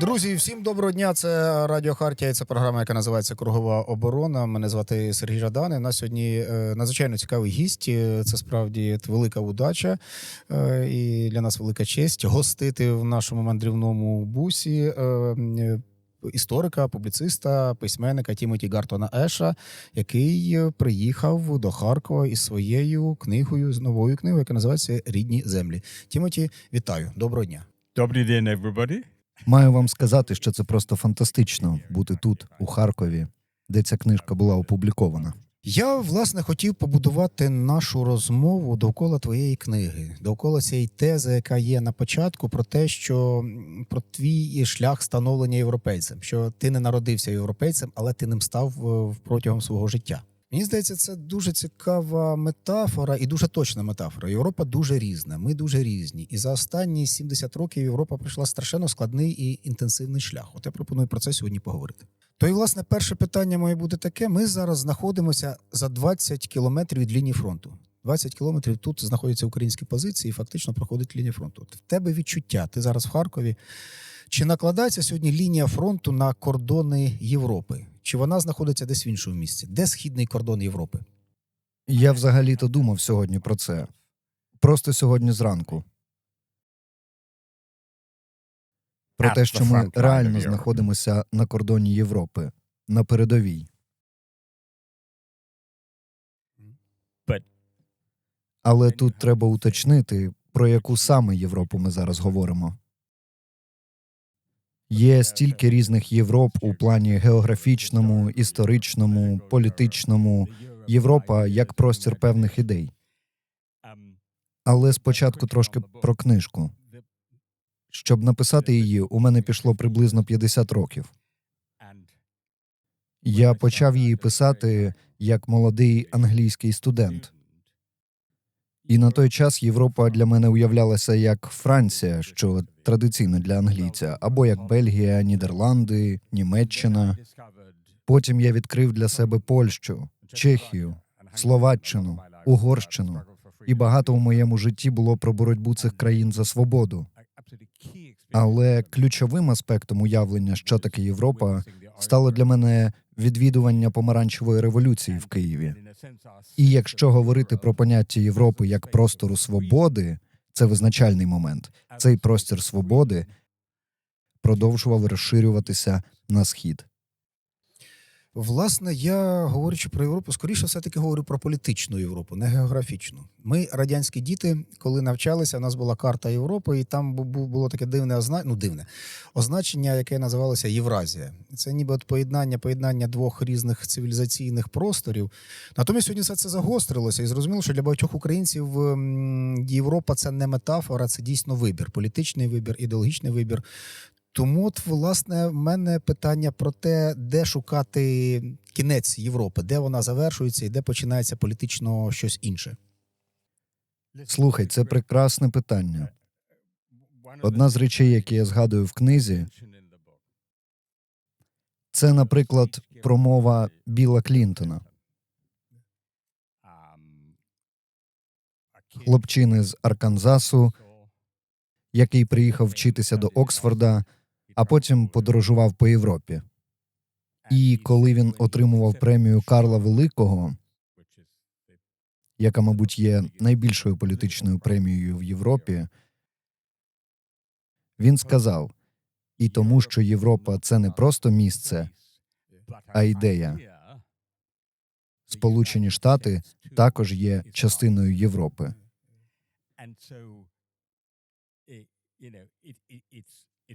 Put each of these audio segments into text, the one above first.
Друзі, всім доброго дня. Це Радіо Хартія. і Це програма, яка називається Кругова оборона. Мене звати Сергій Жадан. і нас сьогодні е, надзвичайно цікавий гість. Е, Це справді велика удача е, і для нас велика честь гостити в нашому мандрівному бусі. Історика, публіциста, письменника Тімоті Гартона Еша, який приїхав до Харкова із своєю книгою, з новою книгою, яка називається Рідні землі. Тімоті, вітаю, доброго дня. Добрий день, everybody. Маю вам сказати, що це просто фантастично бути тут, у Харкові, де ця книжка була опублікована. Я власне хотів побудувати нашу розмову довкола твоєї книги, довкола цієї тези, яка є на початку, про те, що про твій шлях становлення європейцем, що ти не народився європейцем, але ти ним став е, протягом свого життя. Мені здається, це дуже цікава метафора і дуже точна метафора. Європа дуже різна. Ми дуже різні. І за останні 70 років Європа пройшла страшенно складний і інтенсивний шлях. От я пропоную про це сьогодні поговорити. То і власне перше питання моє буде таке: ми зараз знаходимося за 20 кілометрів від лінії фронту. 20 кілометрів тут знаходяться українські позиції, і фактично проходить лінія фронту. От в тебе відчуття, ти зараз в Харкові. Чи накладається сьогодні лінія фронту на кордони Європи? Чи вона знаходиться десь в іншому місці? Де східний кордон Європи? Я взагалі-то думав сьогодні про це. Просто сьогодні зранку. Про те, що ми реально знаходимося на кордоні Європи, на передовій. Але тут треба уточнити, про яку саме Європу ми зараз говоримо. Є стільки різних Європ у плані географічному, історичному, політичному. Європа як простір певних ідей. Але спочатку трошки про книжку. Щоб написати її, у мене пішло приблизно 50 років. Я почав її писати як молодий англійський студент. І на той час Європа для мене уявлялася як Франція, що традиційно для англійця, або як Бельгія, Нідерланди, Німеччина. Потім я відкрив для себе Польщу, Чехію, Словаччину, Угорщину. І багато у моєму житті було про боротьбу цих країн за свободу. Але ключовим аспектом уявлення, що таке Європа, стало для мене відвідування помаранчевої революції в Києві. І якщо говорити про поняття Європи як простору свободи, це визначальний момент. Цей простір свободи продовжував розширюватися на схід. Власне, я говорячи про Європу, скоріше все таки говорю про політичну Європу, не географічну. Ми, радянські діти, коли навчалися, у нас була карта Європи, і там бу- бу- було таке дивне озна... ну, дивне означення, яке називалося Євразія. Це ніби от поєднання, поєднання двох різних цивілізаційних просторів. Натомість сьогодні все це загострилося, і зрозуміло, що для багатьох українців Європа це не метафора, це дійсно вибір, політичний вибір, ідеологічний вибір. Тому, от, власне, в мене питання про те, де шукати кінець Європи, де вона завершується і де починається політично щось інше. Слухай, це прекрасне питання. Одна з речей, які я згадую в книзі, це, наприклад, промова Біла Клінтона, хлопчини з Арканзасу, який приїхав вчитися до Оксфорда, а потім подорожував по Європі. І коли він отримував премію Карла Великого, яка, мабуть, є найбільшою політичною премією в Європі, він сказав: і тому, що Європа це не просто місце, а ідея. Сполучені Штати також є частиною Європи.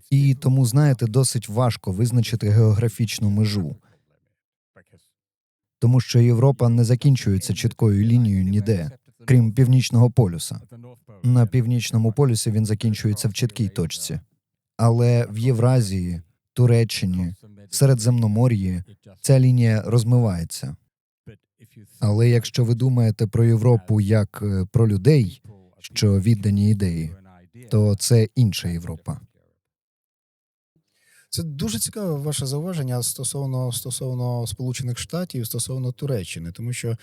І тому, знаєте, досить важко визначити географічну межу, тому що Європа не закінчується чіткою лінією ніде, крім північного полюса. На північному полюсі він закінчується в чіткій точці, але в Євразії, Туреччині, Середземномор'ї ця лінія розмивається. Але якщо ви думаєте про Європу як е, про людей, що віддані ідеї, то це інша Європа. Це дуже цікаве ваше зауваження стосовно стосовно Сполучених Штатів, стосовно Туреччини, тому що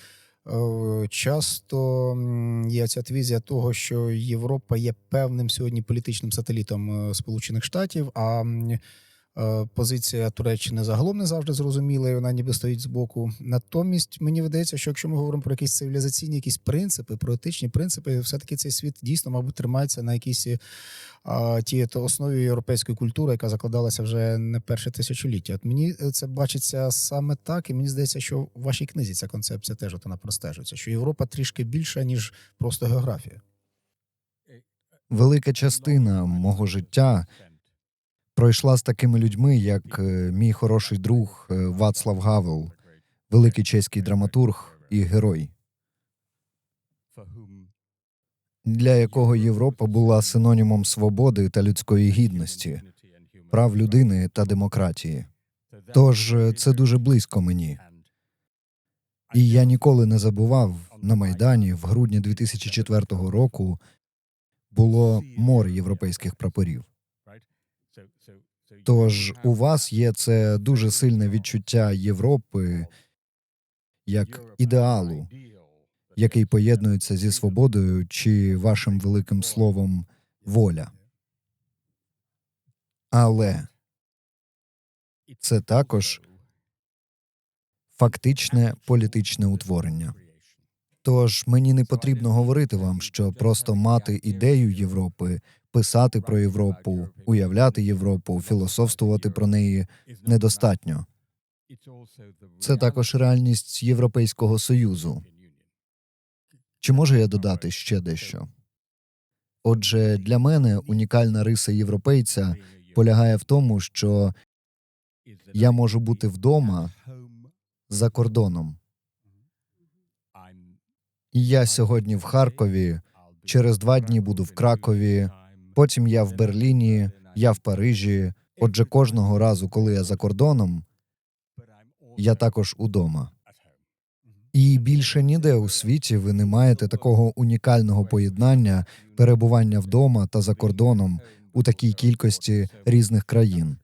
Е, Часто є ця твізія того, що Європа є певним сьогодні політичним сателітом е, Сполучених Штатів, а позиція Туреччини загалом не завжди зрозуміла, і вона ніби стоїть збоку. Натомість мені видається, що якщо ми говоримо про якісь цивілізаційні якісь принципи, про етичні принципи, все-таки цей світ дійсно, мабуть, тримається на якійсь тій то основі європейської культури, яка закладалася вже не перше тисячоліття. От мені е, це бачиться саме так, і мені здається, що в вашій книзі ця концепція теж от вона простежується, що Європа трішки більша, ніж просто географія. Велика частина мого життя пройшла з такими людьми, як е, мій хороший друг е, Вацлав Гавел, великий чеський драматург і герой, для якого Європа була синонімом свободи та людської гідності, прав людини та демократії. Тож е, це дуже близько мені. І я ніколи не забував на майдані в грудні 2004 року було море європейських прапорів. Тож у вас є це дуже сильне відчуття Європи як ідеалу, який поєднується зі свободою чи вашим великим словом воля. Але це також фактичне політичне утворення. Тож мені не потрібно говорити вам, що просто мати ідею Європи, писати про Європу, уявляти Європу, філософствувати про неї недостатньо. Це також реальність Європейського союзу. Чи можу я додати ще дещо? Отже, для мене унікальна риса європейця полягає в тому, що я можу бути вдома за кордоном. І я сьогодні в Харкові, через два дні буду в Кракові, потім я в Берліні, я в Парижі. Отже, кожного разу, коли я за кордоном, я також удома. І більше ніде у світі ви не маєте такого унікального поєднання перебування вдома та за кордоном у такій кількості різних країн.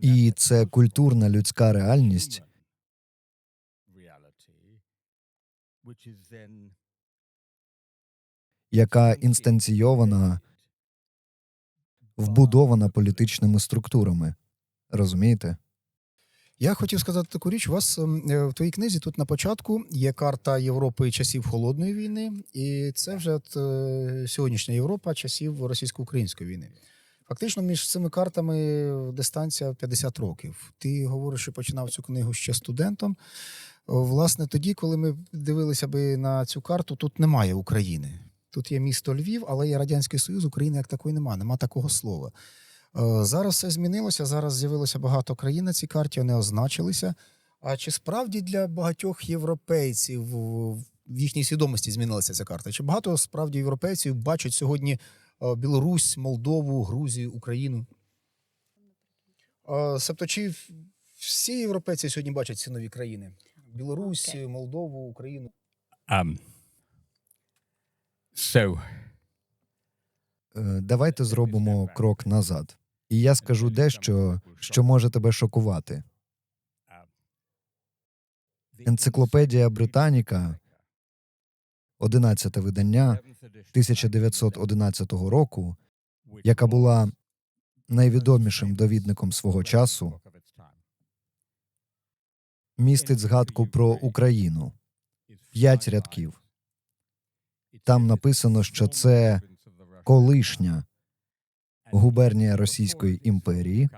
І це культурна людська реальність, яка інстанційована, вбудована політичними структурами. Розумієте? Я хотів сказати таку річ. У вас ем, е, в твоїй книзі тут на початку є карта Європи часів холодної війни, і це вже от, е, сьогоднішня Європа часів російсько-української війни. Фактично, між цими картами дистанція 50 років. Ти говориш, що починав цю книгу ще студентом. Власне, тоді, коли ми дивилися би на цю карту, тут немає України. Тут є місто Львів, але є Радянський Союз, України як такої немає, нема такого слова. Е, Зараз все змінилося. Зараз з'явилося багато країн на цій карті, вони означилися. А чи справді для багатьох європейців в їхній свідомості змінилася ця карта? Чи багато справді європейців бачать сьогодні е, Білорусь, Молдову, Грузію, Україну? Е, Себто, чи всі європейці сьогодні бачать ці нові країни? Білорусь, Молдову, Україну? Um. So, Е, Давайте зробимо крок назад. І я скажу дещо, що може тебе шокувати. Енциклопедія Британіка, 11 видання 1911 року, яка була найвідомішим довідником свого часу, містить згадку про Україну. П'ять рядків. Там написано, що це колишня губернія Російської імперії,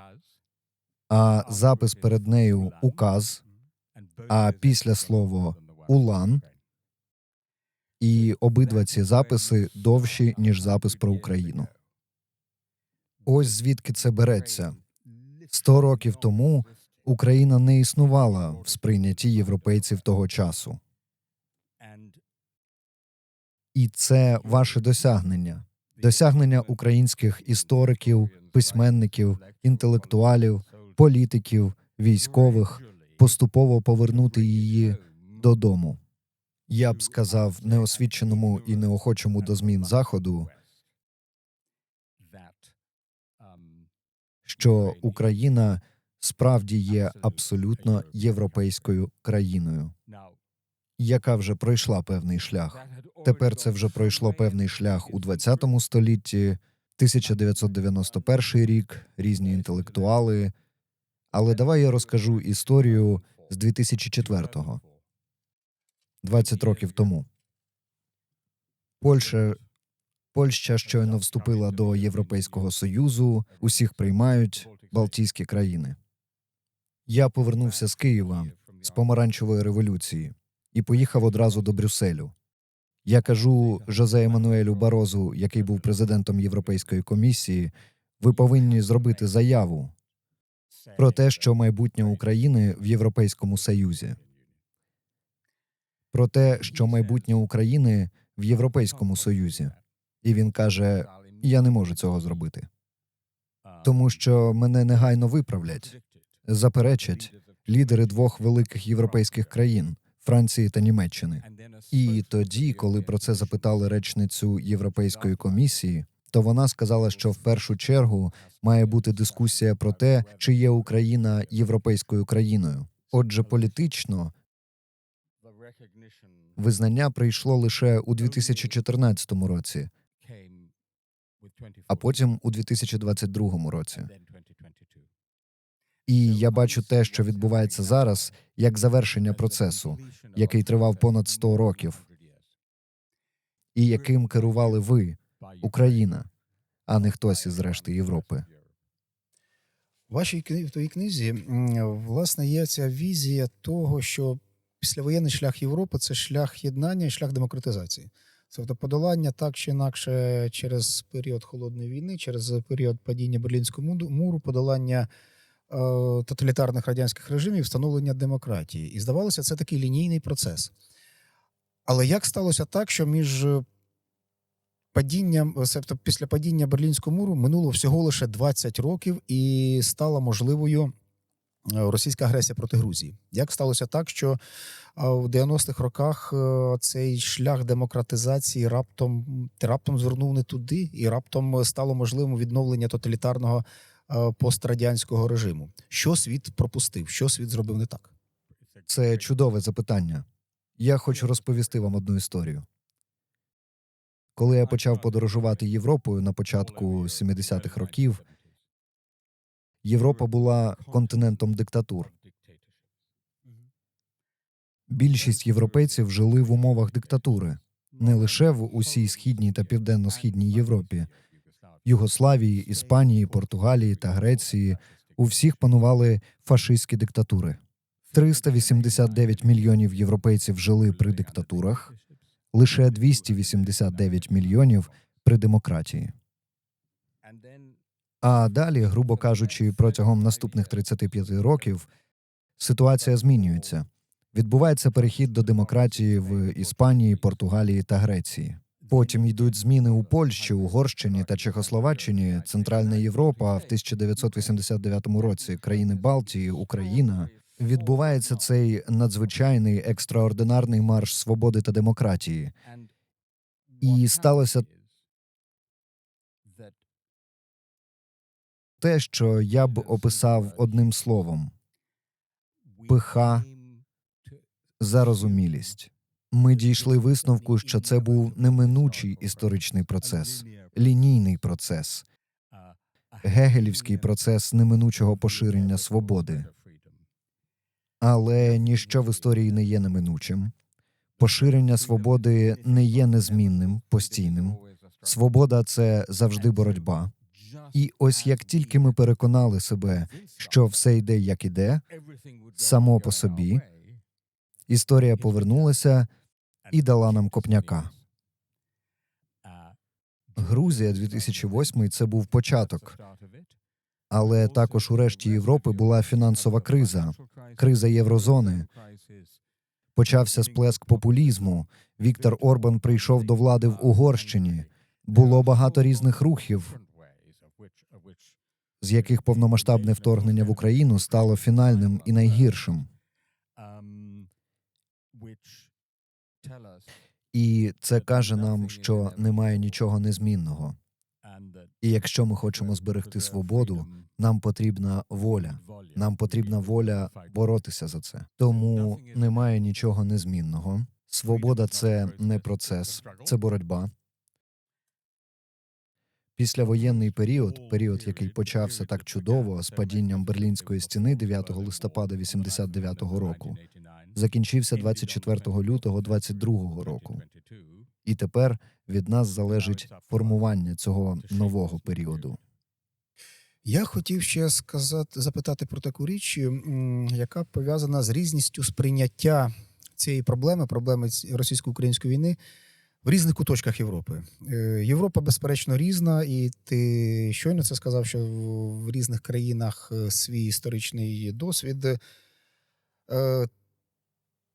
а запис перед нею указ, а після слово улан, і обидва ці записи довші, ніж запис про Україну. Ось звідки це береться. Сто років тому Україна не існувала в сприйнятті європейців того часу. І це ваше досягнення, досягнення українських істориків, письменників, інтелектуалів, політиків, військових поступово повернути її додому. Я б сказав неосвіченому і неохочому до змін заходу, що Україна справді є абсолютно європейською країною, яка вже пройшла певний шлях. Тепер це вже пройшло певний шлях у 20 столітті, 1991 рік, різні інтелектуали. Але давай я розкажу історію з 2004-го, 20 років тому. Польща, Польща щойно вступила до Європейського Союзу, усіх приймають Балтійські країни. Я повернувся з Києва з помаранчевої революції і поїхав одразу до Брюсселю. Я кажу Жозе Еммануелю Барозу, який був президентом Європейської комісії, ви повинні зробити заяву про те, що майбутнє України в Європейському Союзі, про те, що майбутнє України в Європейському Союзі. І він каже: Я не можу цього зробити, тому що мене негайно виправлять, заперечать лідери двох великих європейських країн Франції та Німеччини. І тоді, коли про це запитали речницю Європейської комісії, то вона сказала, що в першу чергу має бути дискусія про те, чи є Україна європейською країною. Отже, політично визнання прийшло лише у 2014 році, а потім у 2022 році. І я бачу те, що відбувається зараз, як завершення процесу, який тривав понад 100 років, і яким керували ви, Україна, а не хтось із решти Європи. В вашій в твоїй книзі власне є ця візія того, що післявоєнний шлях Європи це шлях єднання шлях демократизації. Тобто подолання так чи інакше через період холодної війни, через період падіння Берлінського муру, подолання тоталітарних радянських режимів, встановлення демократії. І здавалося, це такий лінійний процес. Але як сталося так, що між е, падінням, себто після падіння Берлінського муру минуло всього лише 20 років і стала можливою е, російська агресія проти Грузії. Як сталося так, що е, в 90-х роках е, цей шлях демократизації раптом раптом звернув не туди, і раптом стало можливим відновлення тоталітарного е, пострадянського режиму? Що світ пропустив? Що світ зробив не так? Це чудове запитання. Я хочу розповісти вам одну історію. Коли я почав подорожувати Європою на початку 70-х років, Європа була континентом диктатур. Більшість європейців жили в умовах диктатури не лише в усій східній та південно-східній Європі, Югославії, Іспанії, Португалії та Греції. У всіх панували фашистські диктатури. 389 мільйонів європейців жили при диктатурах, лише 289 мільйонів при демократії. А далі, грубо кажучи, протягом наступних 35 років ситуація змінюється. Відбувається перехід до демократії в Іспанії, Португалії та Греції. Потім йдуть зміни у Польщі, Угорщині та Чехословаччині, Центральна Європа в 1989 році, країни Балтії, Україна. Відбувається цей надзвичайний екстраординарний марш свободи та демократії. І сталося Те, що я б описав одним словом пиха, зарозумілість. Ми дійшли висновку, що це був неминучий історичний процес, лінійний процес, гегелівський процес неминучого поширення свободи. Але ніщо в історії не є неминучим. Поширення свободи не є незмінним, постійним. Свобода це завжди боротьба. І ось як тільки ми переконали себе, що все йде як іде, само по собі, історія повернулася і дала нам копняка. Грузія 2008 – це був початок, але також у решті Європи була фінансова криза, криза єврозони. Почався сплеск популізму. Віктор Орбан прийшов до влади в Угорщині. Було багато різних рухів, з яких повномасштабне вторгнення в Україну стало фінальним і найгіршим. І це каже нам, що немає нічого незмінного. І якщо ми хочемо зберегти свободу, нам потрібна воля. Нам потрібна воля боротися за це. Тому немає нічого незмінного. Свобода це не процес, це боротьба. Післявоєнний період, період, який почався так чудово з падінням Берлінської стіни 9 листопада 89-го року, закінчився 24 лютого 22-го року. І тепер від нас залежить формування цього нового періоду. Я хотів ще сказати, запитати про таку річ, яка пов'язана з різністю сприйняття цієї проблеми, проблеми російсько-української війни в різних куточках Європи. Е, Європа, безперечно, різна, і ти щойно це сказав, що в різних країнах е, свій історичний досвід.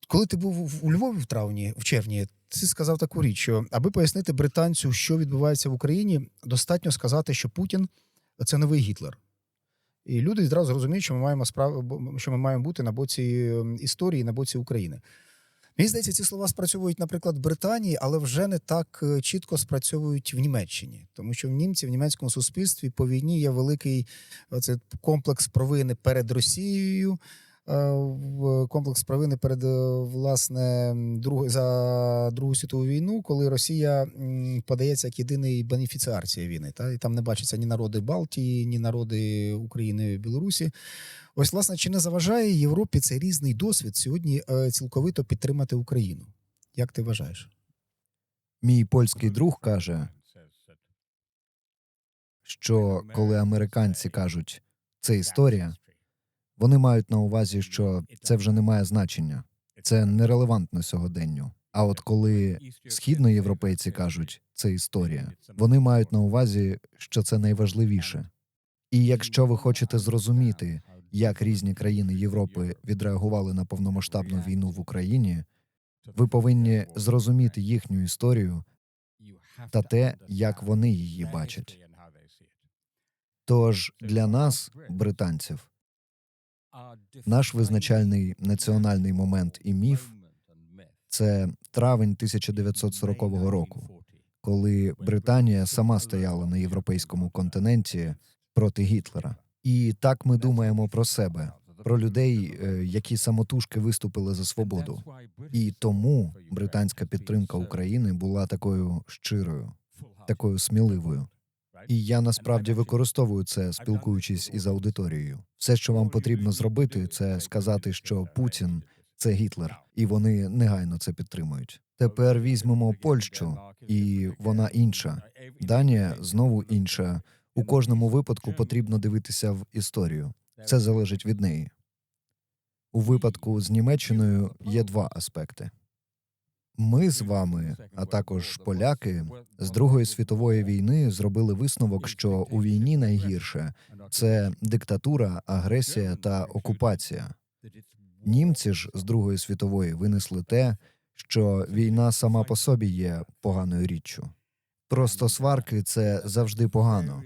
Е, Коли ти був у Львові в травні, в червні, ти сказав таку річ, що аби пояснити британцю, що відбувається в Україні, достатньо сказати, що Путін це новий Гітлер. І люди відразу розуміють, що ми маємо справ... бо- що ми маємо бути на боці ем, історії, на боці України. Мені здається, ці слова спрацьовують, наприклад, в Британії, але вже не так е, чітко спрацьовують в Німеччині. Тому що в німці в німецькому суспільстві по війні є великий оце, комплекс провини перед Росією, е, в- комплекс провини перед е, власне друг... за Другу світову війну, коли Росія подається як єдиний бенефіціар цієї війни. Та? І там не бачаться ні народи Балтії, ні народи України і Білорусі. Ось, власне, чи не заважає Європі цей різний досвід сьогодні е, цілковито підтримати Україну? Як ти вважаєш? Мій польський друг каже, що коли американці кажуть це історія, вони мають на увазі, що це вже не має значення, це нерелевантно сьогоденню. А от коли східноєвропейці кажуть це історія, вони мають на увазі, що це найважливіше. І якщо ви хочете зрозуміти, як різні країни Європи відреагували на повномасштабну війну в Україні, ви повинні зрозуміти їхню історію та те, як вони її бачать. Тож для нас, британців, наш визначальний національний момент і міф це травень 1940 року, коли Британія сама стояла на європейському континенті проти Гітлера. І так ми думаємо про себе, про людей, е, які самотужки виступили за свободу. І тому британська підтримка України була такою щирою, такою сміливою. І я насправді використовую це, спілкуючись із аудиторією. Все, що вам потрібно зробити, це сказати, що Путін це Гітлер, і вони негайно це підтримують. Тепер візьмемо Польщу, і вона інша. Данія знову інша. У кожному випадку потрібно дивитися в історію. Це залежить від неї. У випадку з Німеччиною є два аспекти. Ми з вами, а також поляки, з Другої світової війни зробили висновок, що у війні найгірше це диктатура, агресія та окупація. Німці ж з Другої світової винесли те, що війна сама по собі є поганою річчю. Просто сварки це завжди погано,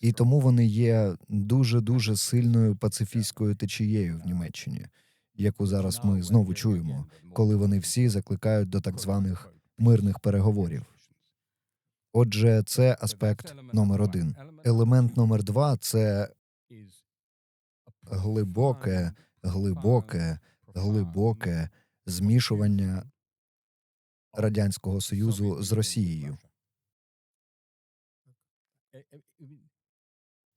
і тому вони є дуже дуже сильною пацифістською течією в Німеччині, яку зараз ми знову чуємо, коли вони всі закликають до так званих мирних переговорів. Отже, це аспект номер один. Елемент номер два це глибоке, глибоке, глибоке змішування радянського союзу з Росією.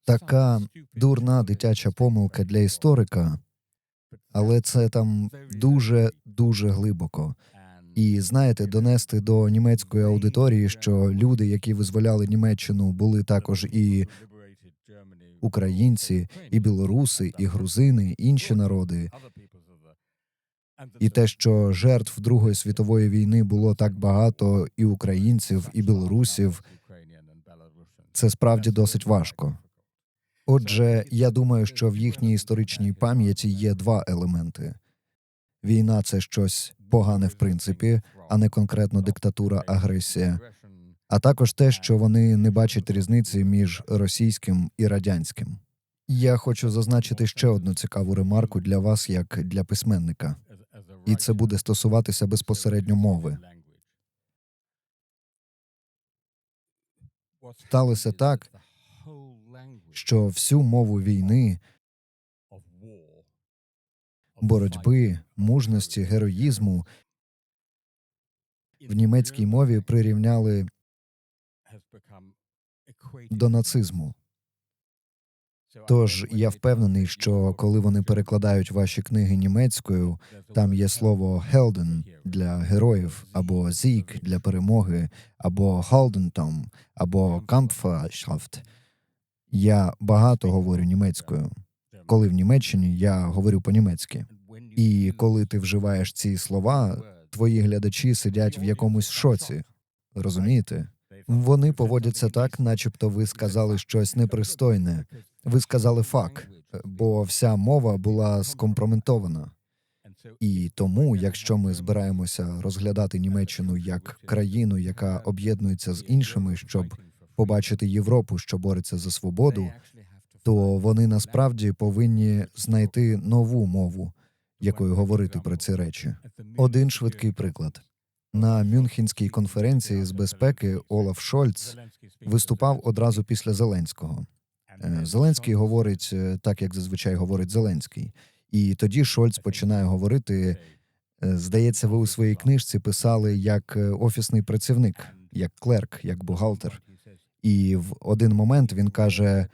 Така дурна дитяча помилка для історика, але це там дуже дуже глибоко. І знаєте, донести до німецької аудиторії, що люди, які визволяли Німеччину, були також і українці, і білоруси, і грузини, інші народи. І те, що жертв Другої світової війни було так багато, і українців, і білорусів, це справді досить важко. Отже, я думаю, що в їхній історичній пам'яті є два елементи: війна це щось погане в принципі, а не конкретно диктатура, агресія, а також те, що вони не бачать різниці між російським і радянським. Я хочу зазначити ще одну цікаву ремарку для вас, як для письменника, і це буде стосуватися безпосередньо мови. Сталося так, що всю мову війни, боротьби, мужності, героїзму в німецькій мові прирівняли до нацизму. Тож я впевнений, що коли вони перекладають ваші книги німецькою, там є слово «Helden» для героїв, або «Sieg» для перемоги, або «Heldentum», або «Kampfschaft». Я багато говорю німецькою. Коли в Німеччині я говорю по-німецьки. І коли ти вживаєш ці слова, твої глядачі сидять в якомусь шоці. Розумієте? Вони поводяться так, начебто ви сказали щось непристойне. Ви сказали фак, бо вся мова була скомпрометована. І тому, якщо ми збираємося розглядати Німеччину як країну, яка об'єднується з іншими, щоб побачити Європу, що бореться за свободу, то вони насправді повинні знайти нову мову, якою говорити про ці речі. Один швидкий приклад на Мюнхенській конференції з безпеки Олаф Шольц виступав одразу після Зеленського. Е, Зеленський говорить е, так, як зазвичай говорить Зеленський, і тоді Шольц починає говорити. е, Здається, ви у своїй книжці писали як офісний працівник, як клерк, як бухгалтер. І в один момент він каже: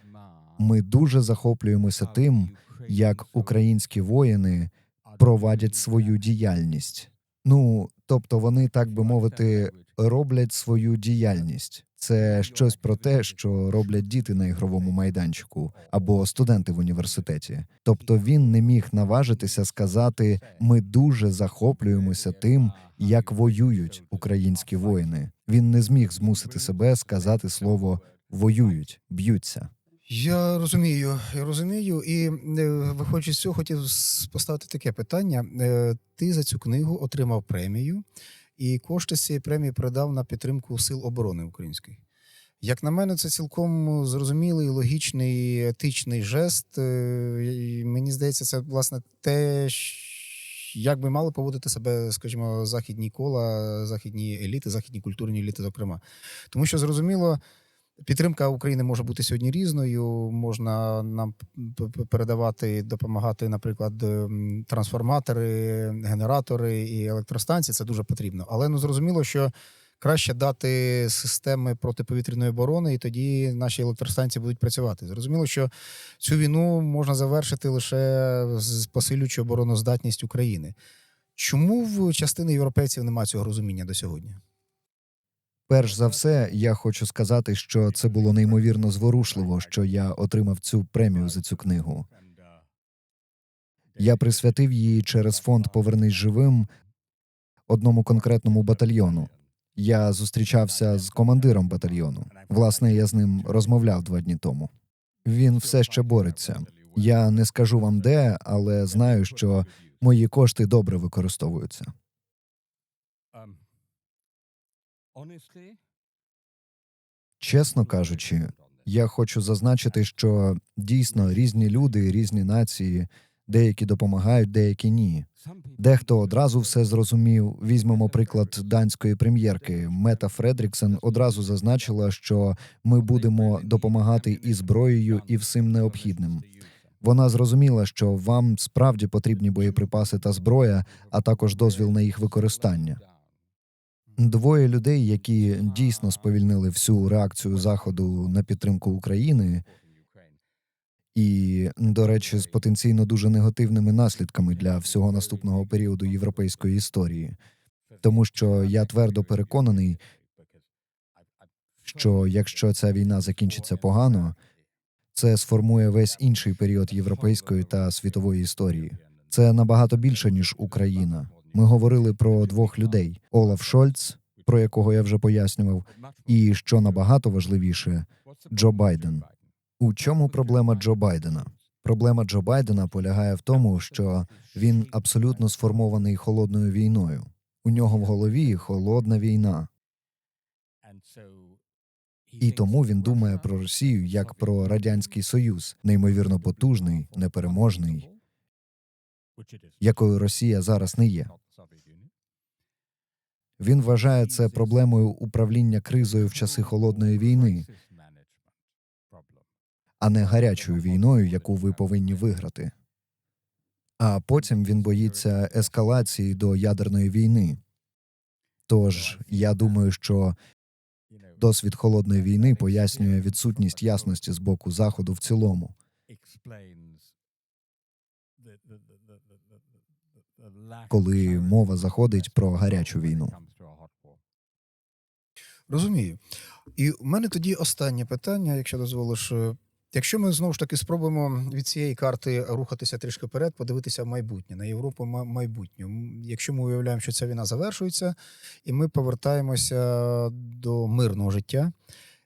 ми дуже захоплюємося тим, як українські воїни провадять свою діяльність. Ну тобто, вони, так би мовити, роблять свою діяльність. Це щось про те, що роблять діти на ігровому майданчику або студенти в університеті. Тобто він не міг наважитися сказати: ми дуже захоплюємося тим, як воюють українські воїни. Він не зміг змусити себе сказати слово воюють, б'ються. Я розумію, я розумію, і е, виходячи з цього, хотів поставити таке питання. Е, Ти за цю книгу отримав премію, і кошти з цієї премії передав на підтримку сил оборони української. Як на мене, це цілком зрозумілий, логічний, етичний жест. Е, і Мені здається, це власне те, як би мали поводити себе, скажімо, західні кола, західні еліти, західні культурні еліти, зокрема. Тому що зрозуміло, Підтримка України може бути сьогодні різною. Можна нам передавати, допомагати, наприклад, трансформатори, генератори і електростанції. Це дуже потрібно. Але ну зрозуміло, що краще дати системи протиповітряної оборони, і тоді наші електростанції будуть працювати. Зрозуміло, що цю війну можна завершити лише з посилюючи обороноздатність України. Чому в частини європейців немає цього розуміння до сьогодні? Перш за все, я хочу сказати, що це було неймовірно зворушливо, що я отримав цю премію за цю книгу. Я присвятив її через фонд Повернись живим одному конкретному батальйону. Я зустрічався з командиром батальйону. Власне, я з ним розмовляв два дні тому. Він все ще бореться. Я не скажу вам де, але знаю, що мої кошти добре використовуються. Чесно кажучи, я хочу зазначити, що дійсно різні люди, різні нації, деякі допомагають, деякі ні. Дехто одразу все зрозумів. Візьмемо приклад данської прем'єрки. Мета Фредріксен одразу зазначила, що ми будемо допомагати і зброєю, і всім необхідним. Вона зрозуміла, що вам справді потрібні боєприпаси та зброя, а також дозвіл на їх використання. Двоє людей, які дійсно сповільнили всю реакцію заходу на підтримку України, і, до речі, з потенційно дуже негативними наслідками для всього наступного періоду європейської історії, тому що я твердо переконаний, що якщо ця війна закінчиться погано, це сформує весь інший період європейської та світової історії. Це набагато більше ніж Україна. Ми говорили про двох людей: Олаф Шольц, про якого я вже пояснював, і що набагато важливіше, Джо Байден. У чому проблема Джо Байдена? Проблема Джо Байдена полягає в тому, що він абсолютно сформований холодною війною. У нього в голові холодна війна, і тому він думає про Росію як про радянський союз, неймовірно потужний, непереможний, якою Росія зараз не є. Він вважає це проблемою управління кризою в часи холодної війни, а не гарячою війною, яку ви повинні виграти. А потім він боїться ескалації до ядерної війни. Тож я думаю, що досвід холодної війни пояснює відсутність ясності з боку заходу в цілому. Коли мова заходить про гарячу війну. Розумію. І в мене тоді останнє питання, якщо дозволиш. Якщо ми знову ж таки спробуємо від цієї карти рухатися трішки вперед, подивитися в майбутнє на Європу майбутню. Якщо ми уявляємо, що ця війна завершується, і ми повертаємося до мирного життя,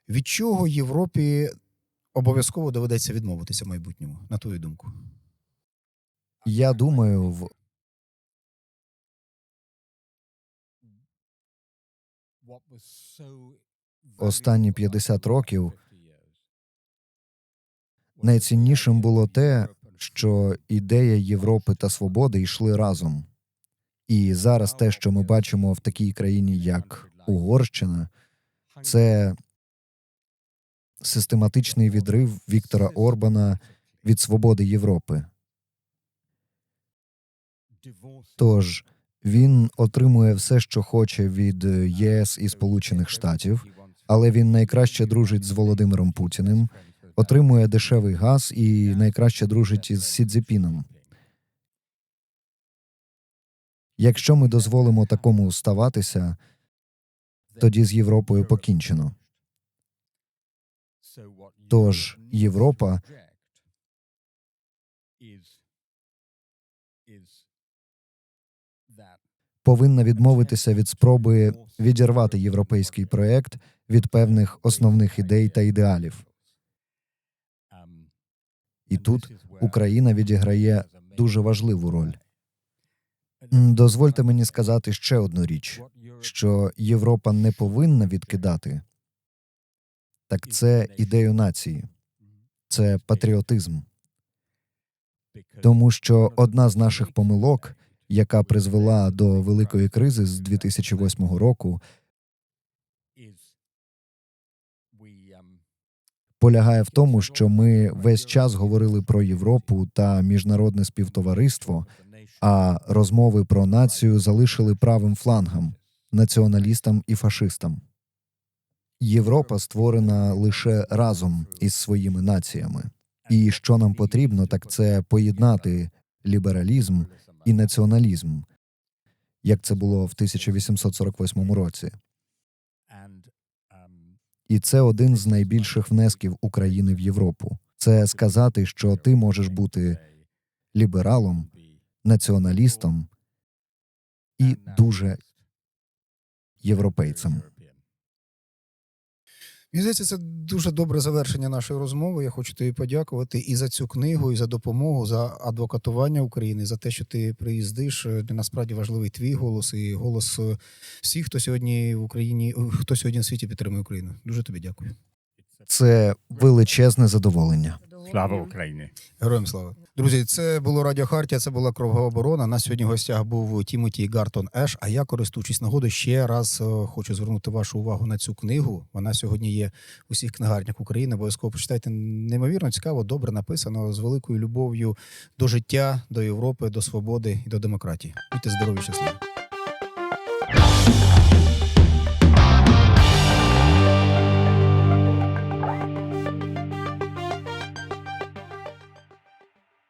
від чого Європі обов'язково доведеться відмовитися в майбутньому, на твою думку? Я думаю, в останні 50 років найціннішим було те, що ідея Європи та свободи йшли разом. І зараз те, що ми бачимо в такій країні, як Угорщина, це систематичний відрив Віктора Орбана від свободи Європи. Тож він отримує все, що хоче від е, ЄС і Сполучених Штатів, але він найкраще дружить з Володимиром Путіним, отримує дешевий газ і найкраще дружить із Сідзіпіном. Якщо ми дозволимо такому ставатися, тоді з Європою покінчено. Тож Європа повинна відмовитися від спроби відірвати європейський проект від певних основних ідей та ідеалів. І тут Україна відіграє дуже важливу роль. Дозвольте мені сказати ще одну річ, що Європа не повинна відкидати, так це ідею нації, це патріотизм. Тому що одна з наших помилок, яка призвела до великої кризи з 2008 року, полягає в тому, що ми весь час говорили про Європу та міжнародне співтовариство, а розмови про націю залишили правим флангом націоналістам і фашистам. Європа створена лише разом із своїми націями. І що нам потрібно, так це поєднати лібералізм і націоналізм, як це було в 1848 році. І це один з найбільших внесків України в Європу. Це сказати, що ти можеш бути лібералом, націоналістом і дуже європейцем. Мені здається, це дуже добре завершення нашої розмови. Я хочу тобі подякувати і за цю книгу, і за допомогу, за адвокатування України, за те, що ти приїздиш. Для Насправді важливий твій голос і голос е, всіх, хто сьогодні в Україні, е, хто сьогодні в світі підтримує Україну. Дуже тобі дякую. Це величезне задоволення. Слава Україні! Героям слава. Друзі, це було Радіо Хартія, це була Кругова оборона. На сьогодні в гостях був Тімоті Гартон Еш. А я, користуючись нагодою, ще раз е, хочу звернути вашу увагу на цю книгу. Вона сьогодні є у всіх книгарнях України. Обов'язково почитайте. Неймовірно цікаво, добре написано з великою любов'ю до життя, до Європи, до свободи і до демократії. Будьте здорові, щасливі.